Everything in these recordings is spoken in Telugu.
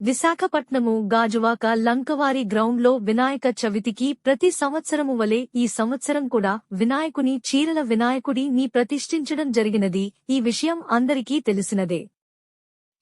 విశాఖపట్నము గాజువాక లంకవారి గ్రౌండ్లో వినాయక చవితికి ప్రతి సంవత్సరము వలె ఈ సంవత్సరం కూడా వినాయకుని చీరల వినాయకుడి నీ ప్రతిష్ఠించడం జరిగినది. ఈ విషయం అందరికీ తెలిసినదే.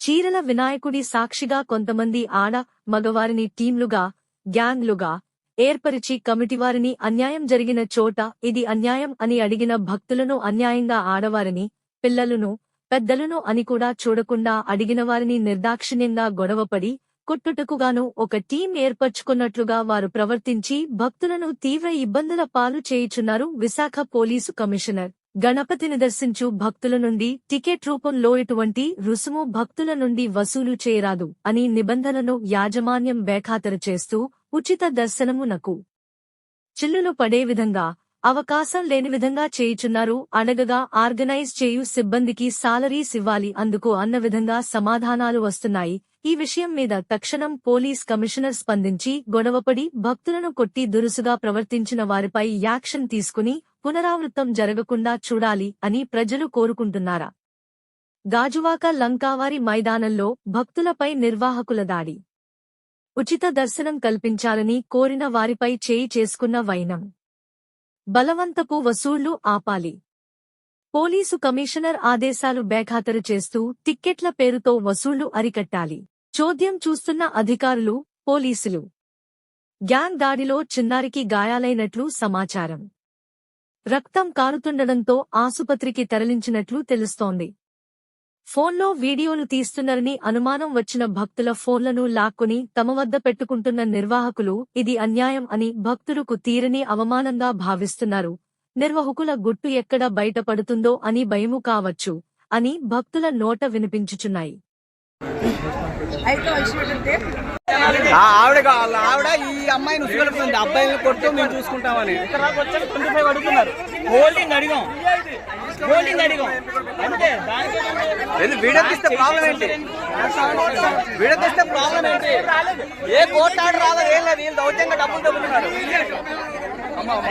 చీరల వినాయకుడి సాక్షిగా కొంతమంది ఆడ మగవారిని టీంలుగా గ్యాంగ్లుగా ఏర్పరిచి కమిటీవారిని అన్యాయం జరిగిన చోట ఇది అన్యాయం అని అడిగిన భక్తులను అన్యాయంగా ఆడవారిని పిల్లలను పెద్దలను అని కూడా చూడకుండా అడిగిన వారిని నిర్దాక్షిణ్యంగా గొడవపడి కొట్టుటకుగాను ఒక టీం ఏర్పరచుకున్నట్లుగా వారు ప్రవర్తించి భక్తులను తీవ్ర ఇబ్బందుల పాలు చేయుచున్నారు విశాఖ పోలీసు కమిషనర్. గణపతిని దర్శించు భక్తుల నుండి టికెట్ రూపంలో ఎటువంటి రుసుము భక్తుల నుండి వసూలు చేయరాదు అని నిబంధనను యాజమాన్యం బేఖాతరు చేస్తూ ఉచిత దర్శనమునకు చిల్లులు పడే విధంగా అవకాశం లేని విధంగా చేయుచున్నారు. అనగగా ఆర్గనైజ్ చేయు సిబ్బందికి సాలరీస్ ఇవ్వాలి అందుకు అన్న విధంగా సమాధానాలు వస్తున్నాయి. ఈ విషయం మీద తక్షణం పోలీస్ కమిషనర్ స్పందించి గొడవపడి భక్తులను కొట్టి దురుసుగా ప్రవర్తించిన వారిపై యాక్షన్ తీసుకుని పునరావృతం జరగకుండా చూడాలి అని ప్రజలు కోరుకుంటున్నారా? గాజువాక లంకావారి మైదానంలో భక్తులపై నిర్వాహకుల దాడి. ఉచిత దర్శనం కల్పించాలని కోరిన వారిపై చేయి చేసుకున్న వైనం. బలవంతపు వసూళ్ళు ఆపాలి. పోలీసు కమిషనర్ ఆదేశాలు బేఖాతరు చేస్తూ టిక్కెట్ల పేరుతో వసూళ్ళు అరికట్టాలి. చోద్యం చూస్తున్న అధికారులు పోలీసులు. గ్యాంగ్ దాడిలో చిన్నారికి గాయాలైనట్లు సమాచారం. రక్తం కారుతుండడంతో ఆసుపత్రికి తరలించినట్లు తెలుస్తోంది. ఫోన్లో వీడియోలు తీస్తున్నారని అనుమానం వచ్చిన భక్తుల ఫోన్లను లాక్కుని తమ వద్ద పెట్టుకుంటున్న నిర్వాహకులు ఇది అన్యాయం అని భక్తులకు తీరని అవమానంగా భావిస్తున్నారు. నిర్వాహకుల గుట్టు ఎక్కడ బయటపడుతుందో అని భయము కావచ్చు అని భక్తుల నోట వినిపించుచున్నాయి. ఆవిడ కావాలి? ఆవిడ ఈ అమ్మాయిని ఉసుగలుపుతుంది అబ్బాయిని కొట్టు మేము చూసుకుంటామని. ఇక్కడ దాకా వచ్చాక ట్వంటీ ఫైవ్ అడుగుతున్నారు. హోల్డింగ్ అడిగాం హోల్డింగ్ అడిగాం. అంతే దానికి తీస్తే ప్రాబ్లం ఏంటి? వీడియో తీస్తే ప్రాబ్లం ఏంటి? ఏ కోర్టు ఆర్డర్ రాదో ఏం లేదు వీళ్ళు దౌత్యంగా డబ్బులు దొబ్బుతున్నారు. అమ్మ, అమ్మ,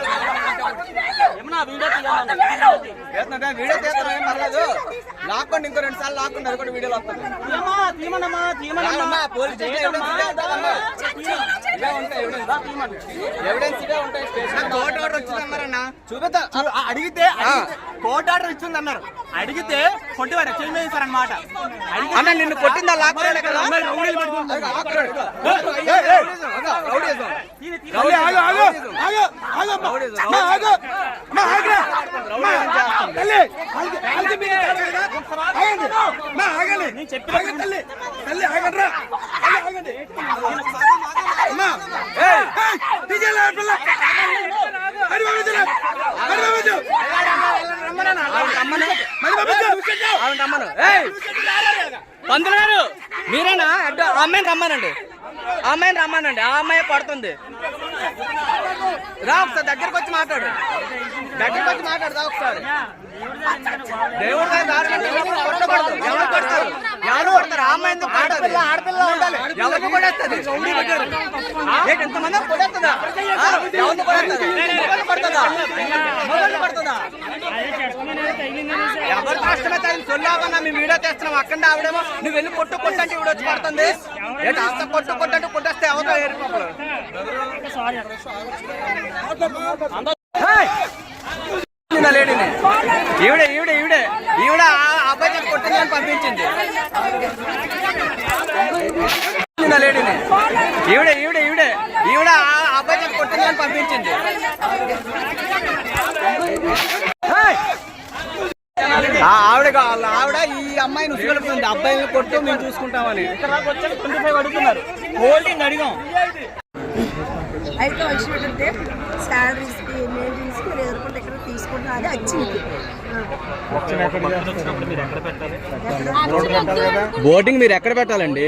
వీడియో తీస్తారా ఏం పర్లేదు. లాక్కోండి ఇంకో రెండు సార్లు లాక్కోండి కూడా వీడియోలో వస్తుంది. ఆర్డర్ వచ్చింది అన్నారన్నా అడిగితే కోర్టు ఆర్డర్ ఇచ్చింది అన్నారు అడిగితే కొట్టివారు చెల్లి వేసారనమాట అన్న నిన్ను కొట్టిందా లాక్ రౌడీ పంతులు గారు మీరేనా? అమ్మాయిని రమ్మానండి. అమ్మాయిని రమ్మానండి. ఆ అమ్మాయి పడుతుంది. రా ఒకసారి దగ్గరకు వచ్చి మాట్లాడు. దగ్గరకు వచ్చి మాట్లాడు ఒకసారి. దేవుడు ఎవరు కొడతారు ఎవరు కొడతారు ఆ అమ్మాయి ఎందుకు కొడతారు? ఎవరికి కొడేస్తుంది ఏంటి ఇంతమంది కొడేస్తుందా ఆ? ఎవరిని కొడేస్తుంది మొగలు కొడుతుందా మొగలు కొడుతుందా ఎవరు కష్టమైతే ఆయన సొల్లాగన్నా మేము వీడియో తెస్తున్నాం. అక్కడ ఆవిడేమో నువ్వు వెళ్ళి కొట్టు కొట్టంటే ఇవిడ వచ్చి పడుతుంది. ఏంటి అంత కొట్టు కొట్టంటే కొట్టేస్తే ఎవరో ఏరిపోకలు ఈవిడే ఈవిడే ఈవిడే. ఈవిడ అబ్బాయి కొట్టిందని పంపించింది. ఈవిడ లేడీని. ఈవిడే ఈవిడే ఈవిడే. ఈవిడ అబ్బాయి కొట్టిందని పంపించింది. ఆ ఆవిడ వాళ్ళ ఆవిడ ఈ అమ్మాయిని ఉసుగలుపుతుంది. అబ్బాయిని కొట్టు మేము చూసుకుంటామని. ఇక్కడ దాకా వచ్చాక ట్వంటీ ఫైవ్ అడుగుతున్నారు. హోల్డింగ్ అడిగాం. అయితే ఏంటంటే శాలరీస్కి మెయింటెనెన్స్కి ఎదుర్కొంటే ఎక్కడ తీసుకుంటున్నా అది వచ్చింది. బోటింగ్ మీరు ఎక్కడ పెట్టాలండి?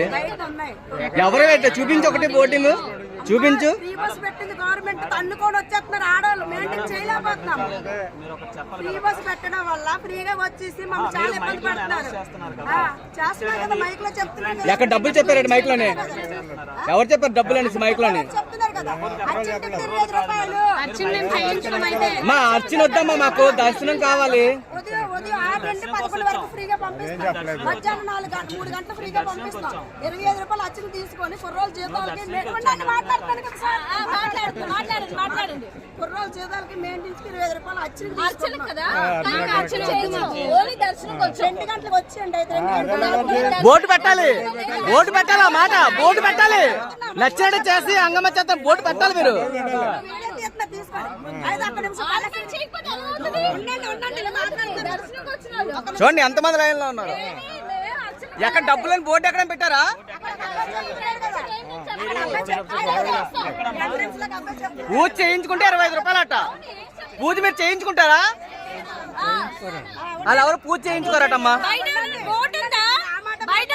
ఎవరు పెట్ట చూపించు ఒకటి బోటింగ్ చూపించు. ఫ్రీ బస్ పెట్టింది గవర్నమెంట్ తన్నుకొని వచ్చేస్తున్నారు ఆడవాళ్ళు. మెయింటైన్ చేయలేకపోతున్నాం ఫ్రీ బస్ పెట్టడం వల్ల ఫ్రీగా వచ్చేసి మమ్మల్ని చాలా ఇబ్బంది పడుతున్నారు. ఆ, చేస్తున్నారు కదా మైక్లో చెప్తున్నారు కదా. ఎక్కడ డబ్బులు చెప్పారండి మైక్లోనే? ఎవరు చెప్పారు? డబ్బులు అనేసి మైక్లోని? మా అర్చన వద్దమ్మా మాకు దర్శనం కావాలి. నుండి పదకొండు వరకు ఫ్రీగా పంపిస్తాం. మధ్యాహ్నం నాలుగు గంటలు మూడు గంటలు ఫ్రీగా పంపిస్తాం. ఇరవై ఐదు రూపాయలు అచ్చిన తీసుకొని కుర్రోలు జీతాలకి నేను మాట్లాడతాను కదా సార్. మాట్లాడుతుంది మాట్లాడండి మాట్లాడండి కుర్రోలు జీతాలకి మెయింటెన్స్కి ఇరవై ఐదు రూపాయలు అచ్చిన అర్చన కదా? ఓన్లీ దర్శనంకి వచ్చాం రెండు గంటలకు వచ్చేయండి అయితే రెండు బోటు పెట్టాలి. బోటు పెట్టాలి మాట? బోటు పెట్టాలి. నచ్చినట్టు చేసి అంగమ్మ చేత బోటు పెట్టాలి మీరు. తీసుకోండి. ఐదు ఒక్క నిమిషం? ఉండండి ఉండండి నేను. చూడండి ఎంతమంది లైన్లో ఉన్నారు ఎక్కడ డబ్బులని బోటు ఎక్కడ పెట్టారా? పూజ చేయించుకుంటే ఇరవై ఐదు రూపాయలు అట్ట పూజ మీరు చేయించుకుంటారా? వాళ్ళు ఎవరు పూజ చేయించుకోరటమ్మా? బోట్ ఉందా? బయట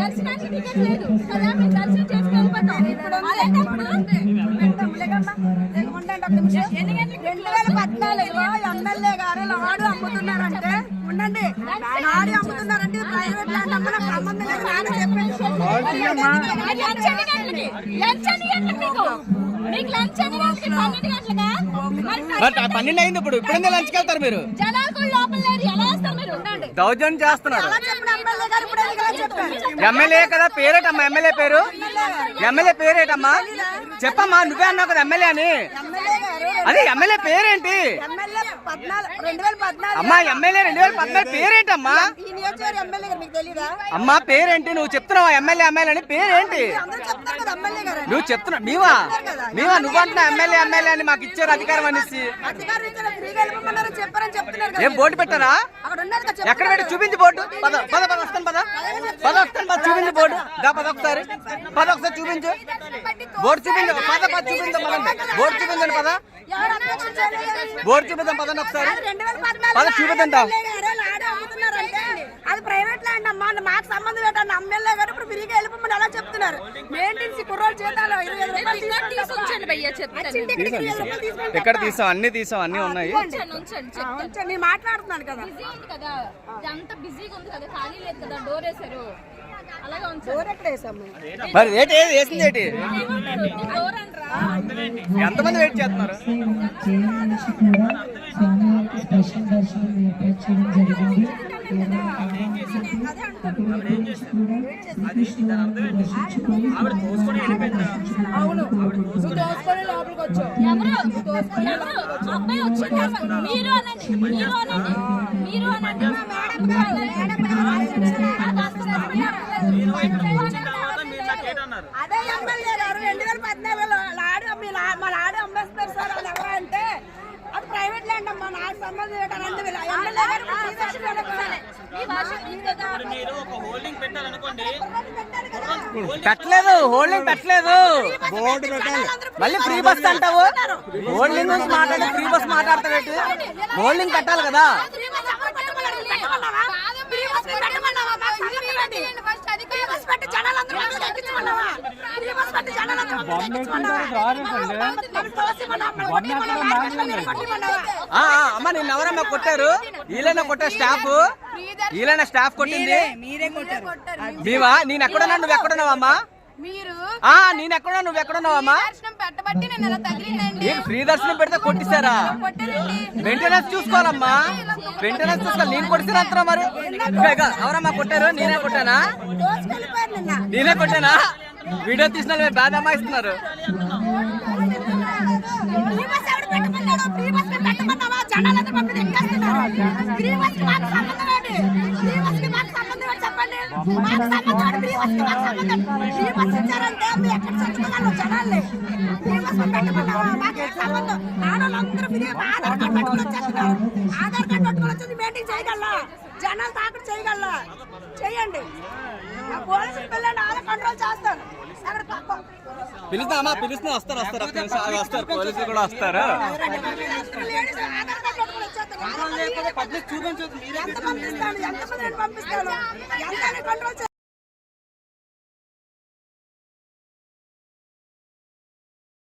దర్శనానికి టికెట్ లేదు కదా మీరు దర్శనం చేసుకుని ఇప్పుడు అలాంటప్పుడు రెండు వేల పద్నాలుగులో ఎమ్మెల్యే గారు లాడు అమ్ముతున్నారంటే ఉండండి. అమ్ముతున్నారంటే ప్రైవేట్ ల్యాండ్ సంబంధం లేదు నాన్న లంచ్? Lunch lunch? పన్నెండు అయింది ఇప్పుడు. ఇప్పుడే లంచ్కి వెళ్తారు మీరు? దౌర్జన్యం చేస్తున్నారు. ఎమ్మెల్యే కదా పేరేటమ్మా? ఎమ్మెల్యే పేరు? ఎమ్మెల్యే పేరేటమ్మా? చెప్పమ్మా నువ్వే అన్నావు కదా ఎమ్మెల్యే అని. అదే ఎమ్మెల్యే పేరేంటి? అమ్మా ఎమ్మెల్యే రెండు వేల పద్నాలుగు పేరేంటమ్మా? అమ్మా పేరేంటి? నువ్వు చెప్తున్నావా ఎమ్మెల్యే ఎమ్మెల్యే అని? పేరేంటి? నువ్వు చెప్తున్నా. నీవా నీవా నువ్వంటున్నా ఎమ్మెల్యే ఎమ్మెల్యే అని మాకు ఇచ్చారు అధికారం అనేసి. ఏం బోర్డు పెట్టారా? ఎక్కడ పెట్టి చూపించి బోర్డు. పద పద పద వస్తాను పద. పద వస్తాను పద చూపించు బోర్డు. దా పద ఒకసారి. పద ఒకసారి చూపించు. బోర్డు చూపించు. పద పద చూపించాం పదండి బోర్డు చూపించండి పద? బోర్డు చూపిద్దాం పదండి ఒకసారి. పద చూపిద్దాం అది అమ్మా మాకు సంబంధం ఏంటంటే ఎమ్మెల్యే గారు ఇప్పుడు ఫ్రీగా వెళ్ళిపోమని అలా చెప్తున్నారు. మెయింటెనెన్స్ కుర్రోలు చేతాలు ఇరవై రూపాయలు. తీసుకొచ్చండి భయ్యా చెప్తాను. ఎక్కడ తీసాం అన్ని తీసాం అన్ని ఉన్నాయి? నేను మాట్లాడుతున్నాను కదా. బిజీ ఉంది కదా. ఇదంతా బిజీగా ఉంది కదా. ఖాళీ లేదు కదా. డోర్ వేసారు అలాగే ఉంచండి. డోర్ ఎక్కడ వేసాము? మరి ఏంటి? ఏది వేసింది ఏంటి? డోర్ అంటారా? ఎంతమంది వెయిట్ చేస్తున్నారు? స్పెషల్ దర్శనం ఏర్పాటు చేయడం జరిగింది. అదే ఎమ్మెల్యే గారు రెండు వేల పద్నాలుగులో లాడు మీ లాడు అమ్మేస్తారు సార్ ప్రైవేట్ ల్యాండ్ అమ్మా నాకు సంబంధం. పెట్టలేదు హోల్డింగ్ పెట్టలేదు. మళ్ళీ ఫ్రీ బస్ అంటావు? హోల్డింగ్ గురించి మాట్లాడి ఫ్రీ బస్ మాట్లాడతావేంటి? హోల్డింగ్ పెట్టాలి కదా. అమ్మ నిన్న ఎవరమ్మా కొట్టారు? వీళ్ళైనా కొట్టారు స్టాఫ్? వీళ్ళైనా స్టాఫ్ కొట్టింది? నీవా నేను ఎక్కడున్నా నువ్వు ఎక్కడున్నావమ్మా మీరు ఆ నేను నువ్వు ఎక్కడున్నావమ్మా నీకు ఫ్రీ దర్శనం పెడితే కొట్టిస్తారా? మెయింటెనెన్స్ చూసుకోవాలమ్మా. మెయింటెనెన్స్ చూసుకోవాలి. నేను కొట్టిస్తాను మరి. ఇక, ఇక, ఎవరమ్మా కొట్టారు? నేనే కొట్టానా. నేనే కొట్టానా? వీడియో తీసిన వాళ్ళు బాధ అమ్మాయిస్తున్నారు. చెప్పండి. ఆధార్ కార్డు పట్టుకొని వచ్చేస్తున్నారు ఆధార్ కార్డు పట్టుకొని వచ్చేది మెయింటైన్ చేయగలరా జనాలు తాకట్టు చేయగలరా చేయండి పోలీసులు పిల్లలు కంట్రోల్ చేస్తారు పిలుస్తామా పిలుస్తున్నా వస్తారు వస్తారు వస్తారు పోలీసులు కూడా వస్తారు. ఎంత పంపిస్తాడు ఎంత మందిని పంపిస్తాడు ఎంత కంట్రోల్